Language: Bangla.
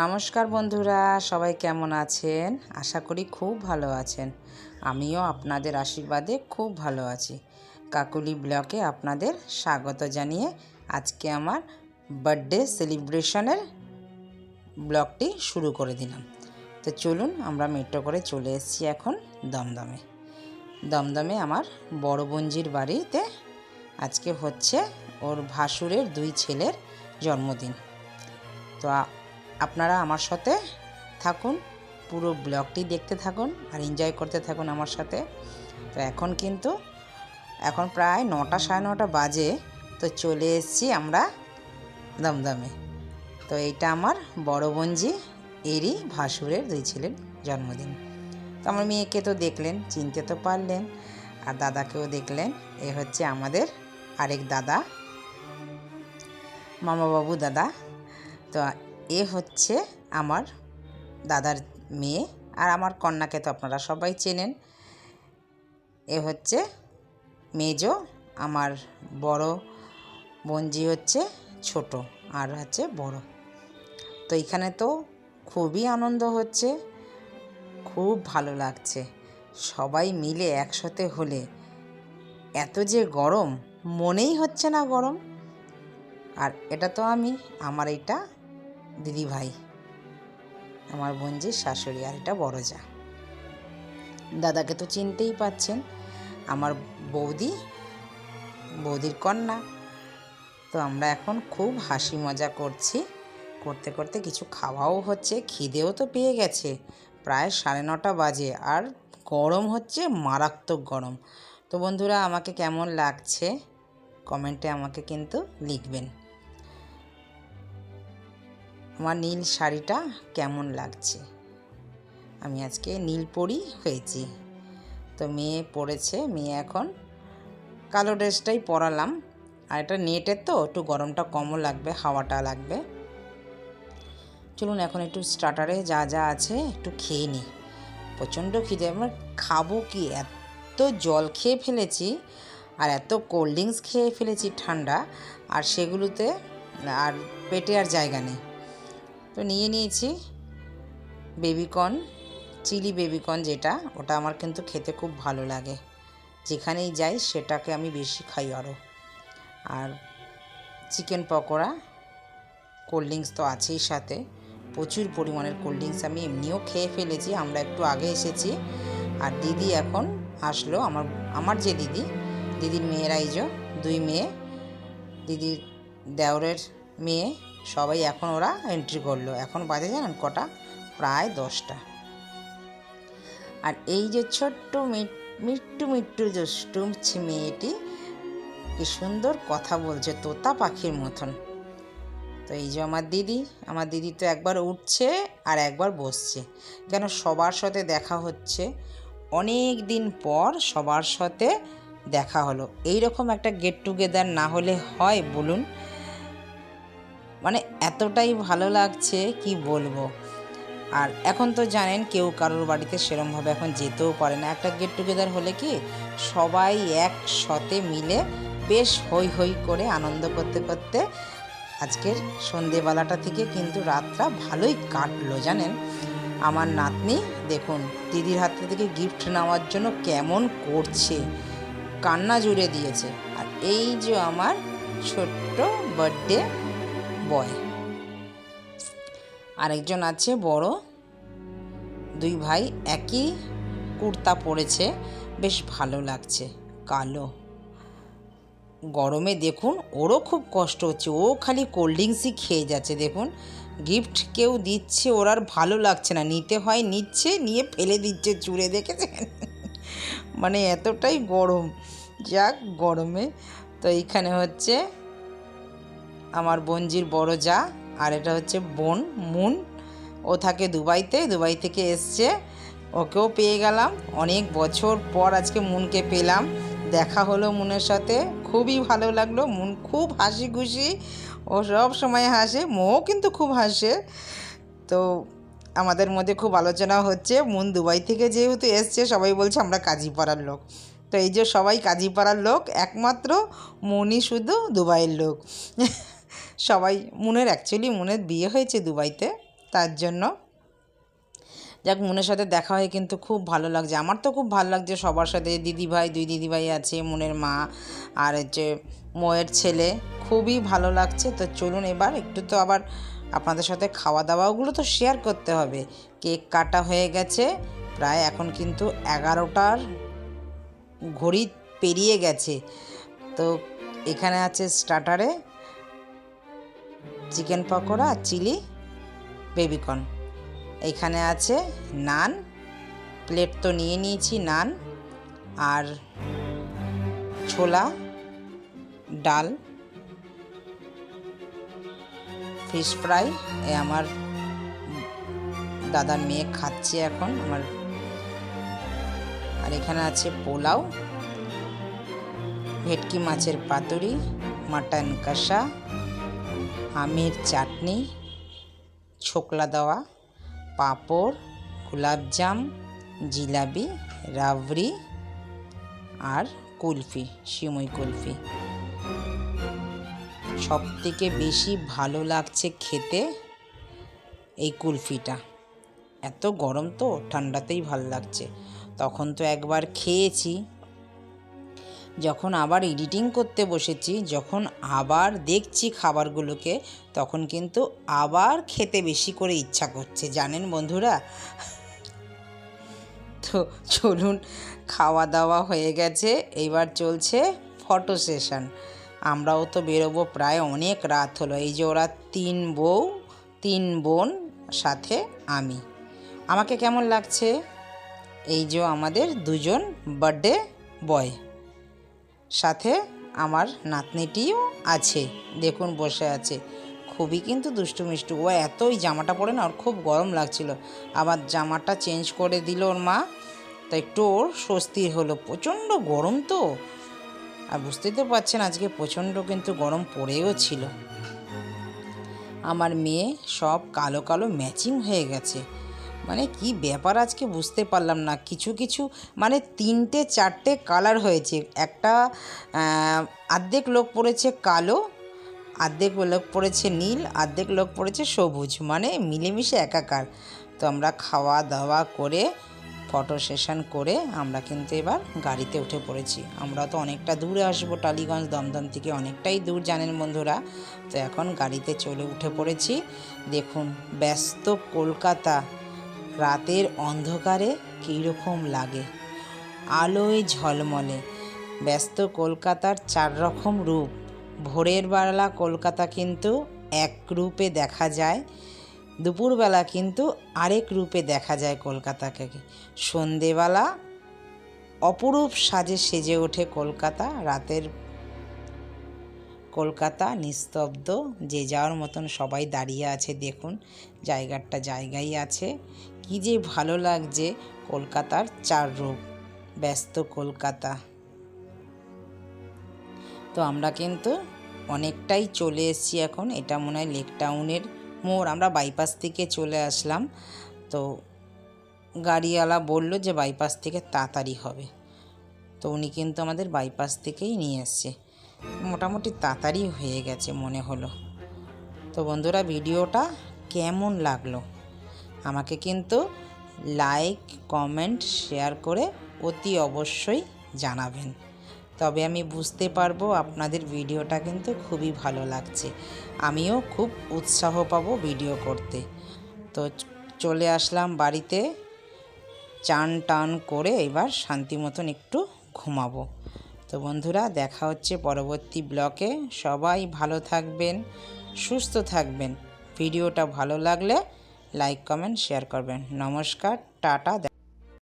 নমস্কার বন্ধুরা, সবাই কেমন আছেন? আশা করি খুব ভালো আছেন। আমিও আপনাদের আশীর্বাদে খুব ভালো আছি। কাকুলি ব্লকে আপনাদের স্বাগত জানিয়ে আজকে আমার বার্থডে সেলিব্রেশনের ব্লগটি শুরু করে দিলাম। তো চলুন আমরা মেট্রো করে চলে এসেছি এখন দমদমে। দমদমে আমার বড় বোনজির বাড়িতে আজকে হচ্ছে ওর ভাসুরের দুই ছেলের জন্মদিন। তো আপনারা আমার সাথে থাকুন, পুরো ব্লগটি দেখতে থাকুন আর এনজয় করতে থাকুন আমার সাথে। তো এখন কিন্তু, এখন প্রায় নটা সাড়ে নটা বাজে, তো চলে এসেছি আমরা দমদমে। তো এইটা আমার বড় বোনজি এরই ভাসুরের দুই ছেলের জন্মদিন। তো আমার মেয়েকে তো দেখলেন, চিনতে তো পারলেন, আর দাদাকেও দেখলেন, এ হচ্ছে আমাদের আরেক দাদা, মামাবাবু দাদা। তো এ হচ্ছে আমার দাদার মেয়ে আর আমার কন্যাকে তো আপনারা সবাই চেনেন। এ হচ্ছে মেজো, আমার বড় বোনজি হচ্ছে ছোট আর হচ্ছে বড়। তো এখানে তো খুবই আনন্দ হচ্ছে, খুব ভালো লাগছে। সবাই মিলে একসাথে হলে এত যে গরম, মনেই হচ্ছে না গরম। আর এটা তো আমি, আমার এটা দিদি ভাই, আমার বোনজির শাশুড়ি আর এটা বড় যা। দাদাকে তো চিনতেই পাচ্ছেন, আমার বৌদি, বৌদির কন্যা। তো আমরা এখন খুব হাসি মজা করছি, করতে করতে কিছু খাওয়াও হচ্ছে, খিদেও তো পেয়ে গেছে। প্রায় সাড়ে নটা বাজে আর গরম হচ্ছে, মারাত্মক গরম। তো বন্ধুরা, আমাকে কেমন লাগছে? কমেন্টে আমাকে কিন্তু লিখবেন। আমার নীল শাড়িটা কেমন লাগছে? আমি আজকে নীল পরি হয়েছি। তো মেয়ে পরেছে, মেয়ে এখন কালো ড্রেসটাই পরালাম। আর এটা নেটের তো, একটু গরমটা কমও লাগবে, হাওয়াটা লাগবে। চলুন এখন একটু স্টার্টারে যা যা আছে একটু খেয়ে নিই। প্রচণ্ড খিদে আমার খাব কি? এত জল খেয়ে ফেলেছি আর এত কোল্ড ড্রিঙ্কস খেয়ে ফেলেছি ঠান্ডা, আর সেগুলোতে আর পেটে আর জায়গা নেই। তো নিয়ে নিয়েছি বেবিকর্ন, চিলি বেবিকর্ন যেটা, ওটা আমার কিন্তু খেতে খুব ভালো লাগে। যেখানেই যাই সেটাকে আমি বেশি খাই আরও আর চিকেন পকোড়া, কোল্ড ড্রিঙ্কস তো আছেই সাথে। প্রচুর পরিমাণের কোল্ড ড্রিঙ্কস আমি এমনিও খেয়ে ফেলেছি, আমরা একটু আগে এসেছি। আর দিদি এখন আসলো, আমার আমার যে দিদি, দিদির মেয়েরা যে দুই মেয়ে, দিদির দেওরের মেয়ে। সবাই এখন ওরা এন্ট্রি করল। এখন বাজে জানেন কটা? প্রায় দশটা। আর এই যে ছোট্ট মিট্টু মিট্টু দুষ্টু মেয়েটি, কি সুন্দর কথা বলছে তোতা পাখির মতন। তো এই যে আমার দিদি আমার দিদি তো একবার উঠছে আর একবার বসছে। কেন সবার সাথে দেখা হচ্ছে, অনেক দিন পর সবার সাথে দেখা হলো। এই রকম একটা গেট টুগেদার না হলে হয়, বলুন। মানে এতটাই ভালো লাগছে, কি বলব? আর এখন তো জানেন কেউ কারোর বাড়িতে সেরমভাবে এখন যেতেও পারে না। একটা গেট টুগেদার হলে কি সবাই একসাথে মিলে বেশ হই হই করে আনন্দ করতে করতে আজকের সন্ধেবেলাটা থেকে কিন্তু রাতটা ভালোই কাটলো, জানেন? আমার নাতনি, দেখুন, দিদির হাত থেকে গিফট নেওয়ার জন্য কেমন করছে, কান্না জুড়ে দিয়েছে। আর এই যে আমার ছোট্ট বার্থডে বয়। আরেকজন আছে বড়। দুই ভাই একই কুর্তা পরেছে। বেশ ভালো লাগছে। কালো। গরমে দেখুন, ওরও খুব কষ্ট হচ্ছে। ও খালি কোল্ড ড্রিঙ্কসই খেয়ে যাচ্ছে, দেখুন। গিফট কেউ দিচ্ছে, ওর আর ভালো লাগছে না। নিতে হয়, নিচ্ছে, নিয়ে ফেলে দিচ্ছে চুড়ে, দেখেছেন? মানে এতটাই গরম। যাক, গরমে। তো এইখানে হচ্ছে আমার বোনজির বড় যা, আর এটা হচ্ছে বোন, মুন। ও থাকে দুবাইতে, দুবাই থেকে এসছে। ওকেও পেয়ে গেলাম। অনেক বছর পর আজকে মুনকে পেলাম। দেখা হলো মুনের সাথে। খুবই ভালো লাগল। মুন খুব হাসি খুশি। ও সব সময় হাসে। মও কিন্তু খুব হাসে। তো আমাদের মধ্যে খুব আলোচনা হচ্ছে। মুন দুবাই থেকে যেহেতু এসছে, সবাই বলছে আমরা কাজীপাড়ার লোক। তো এই যে সবাই কাজীপাড়ার লোক, একমাত্র মুনই শুধু দুবাইয়ের লোক। সবাই মুনের অ্যাকচুয়ালি মুনের বিয়ে হয়েছে দুবাইতে, তার জন্য। যাক, মনের সাথে দেখা হয়ে কিন্তু খুব ভালো লাগছে। আমার তো খুব ভালো লাগছে সবার সাথে। দিদিভাই, দুই দিদিভাই আছে, মনের মা আর হচ্ছে মোয়ের ছেলে। খুবই ভালো লাগছে। তো চলুন এবার একটু তো আবার আপনাদের সাথে খাওয়া দাওয়াগুলো তো শেয়ার করতে হবে। কেক কাটা হয়ে গেছে। প্রায় এখন কিন্তু এগারোটার ঘড়ি পেরিয়ে গেছে। তো এখানে আছে স্টার্টারে চিকেন পকোড়া আর চিলি, বেবিকর্ন। এখানে আছে নান। প্লেট তো নিয়ে নিয়েছি নান আর ছোলা, ডাল, ফিশ ফ্রাই। এ আমার দাদার মেয়ে খাচ্ছে এখন আমার। আর এখানে আছে পোলাও, ভেটকি মাছের পাতুরি, মাটন কষা আমের চাটনি, ছোকলা দেওয়া, পাঁপড় গোলাপজাম জিলাপি, রাবড়ি আর কুলফি, সিমই কুলফি। সব থেকে বেশি ভালো লাগছে খেতে এই কুলফিটা। এত গরম তো, ঠান্ডাতেই ভালো লাগছে। তখন তো একবার খেয়েছি। যখন আবার এডিটিং করতে বসেছি, যখন আবার দেখছি খাবারগুলোকে, তখন কিন্তু আবার খেতে বেশি করে ইচ্ছা করছে। জানেন বন্ধুরা? তো চলুন খাওয়া দাওয়া হয়ে গেছে এইবার চলছে ফটো সেশন আমরাও তো বেরোবো প্রায় অনেক রাত হলো। এই যে ওরা তিন বউ, তিন বোন, সাথে আমি। আমাকে কেমন লাগছে? এই যে আমাদের দুজন বার্থডে বয় সাথে আমার নাতনিটিও আছে, দেখুন বসে আছে। খুবই কিন্তু দুষ্টু মিষ্টু। ও এত ওই জামাটা পরে না, ওর খুব গরম লাগছিল। আবার জামাটা চেঞ্জ করে দিল ওর মা। তো একটু ওর স্বস্তি হলো। প্রচণ্ড গরম তো। আর বুঝতেই তো পারছেন, আজকে প্রচণ্ড কিন্তু গরম পড়েও ছিল। আমার মেয়ে সব কালো কালো ম্যাচিং হয়ে গেছে। মানে কি ব্যাপার আজকে বুঝতে পারলাম না। কিছু কিছু মানে তিনটে, চারটে কালার হয়েছে। একটা আর্ধেক লোক পড়েছে কালো আর্ধেক লোক পড়েছে নীল আর্ধেক লোক পড়েছে সবুজ মানে মিলেমিশে একাকার। তো আমরা খাওয়া দাওয়া করে ফটো সেশন করে আমরা কিন্তু এবার গাড়িতে উঠে পড়েছি। আমরা তো অনেকটা দূরে আসব টালিগঞ্জ দমদম থেকে, অনেকটাই দূর জানেন বন্ধুরা। তো এখন গাড়িতে চলে উঠে পড়েছি। দেখুন, ব্যস্ত কলকাতা। রাতের অন্ধকারে কীরকম লাগে? আলোয় ঝলমলে। ব্যস্ত কলকাতার চার রকম রূপ। ভোরের বেলা কলকাতা কিন্তু এক রূপে দেখা যায়, দুপুরবেলা কিন্তু আরেক রূপে দেখা যায় কলকাতাকে। সন্ধেবেলা অপরূপ সাজে সেজে ওঠে কলকাতা, রাতের কলকাতা নিস্তব্ধ, যে যাওয়ার মতন সবাই দাঁড়িয়ে আছে, দেখুন, জায়গাটা জায়গায় আছে। কি যে ভালো লাগছে কলকাতার চার রূপ, ব্যস্ত কলকাতা। তো আমরা কিন্তু অনেকটাই চলে এসেছি এখন, এটা মনে হয় লেক টাউনের মোড়, আমরা বাইপাস থেকে চলে আসলাম। তো গাড়িওয়ালা বলল যে বাইপাস থেকে তাড়াতাড়ি হবে। তো উনি কিন্তু আমাদের বাইপাস থেকেই নিয়ে এসছে। মোটামুটি তাড়াতাড়ি হয়ে গেছে মনে হলো। তো বন্ধুরা, ভিডিওটা কেমন লাগল? আমাকে কিন্তু লাইক, কমেন্ট, শেয়ার করে অতি অবশ্যই জানাবেন। তবে আমি বুঝতে পারব আপনাদের ভিডিওটা কিন্তু খুবই ভালো লাগছে। আমিও খুব উৎসাহ পাবো ভিডিও করতে। তো চলে আসলাম বাড়িতে, চান টান করে এবার শান্তি মতন একটু ঘুমাবো। তো বন্ধুরা, দেখা হচ্ছে পরবর্তী ব্লকে। সবাই ভালো থাকবেন, সুস্থ থাকবেন। ভিডিওটা ভালো লাগলে লাইক, কমেন্ট, শেয়ার করবেন। নমস্কার, টাটা।